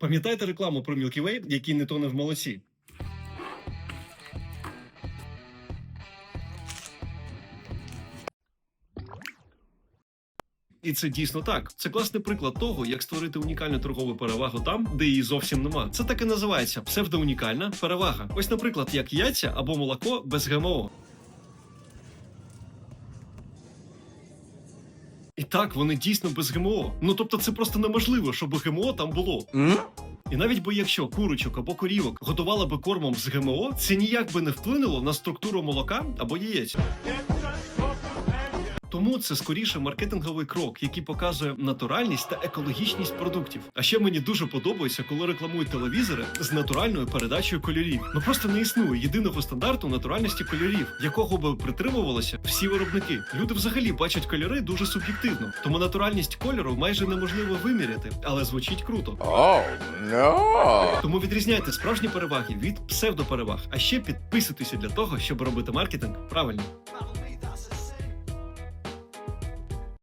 Пам'ятаєте рекламу про Milky Way, який не тоне в молоці? І це дійсно так. Це класний приклад того, як створити унікальну торгову перевагу там, де її зовсім нема. Це так і називається псевдоунікальна перевага. Ось, наприклад, як яйця або молоко без ГМО. Так, вони дійсно без ГМО. Ну тобто, це просто неможливо, щоб ГМО там було. І навіть бо якщо курочок або корівок готували би кормом з ГМО, це ніяк би не вплинуло на структуру молока або яєць. Тому це скоріше маркетинговий крок, який показує натуральність та екологічність продуктів. А ще мені дуже подобається, коли рекламують телевізори з натуральною передачею кольорів. Ну просто не існує єдиного стандарту натуральності кольорів, якого би притримувалися всі виробники. Люди взагалі бачать кольори дуже суб'єктивно, тому натуральність кольору майже неможливо виміряти, але звучить круто. Oh no! Тому відрізняйте справжні переваги від псевдопереваг, а ще підписуйтеся для того, щоб робити маркетинг правильно.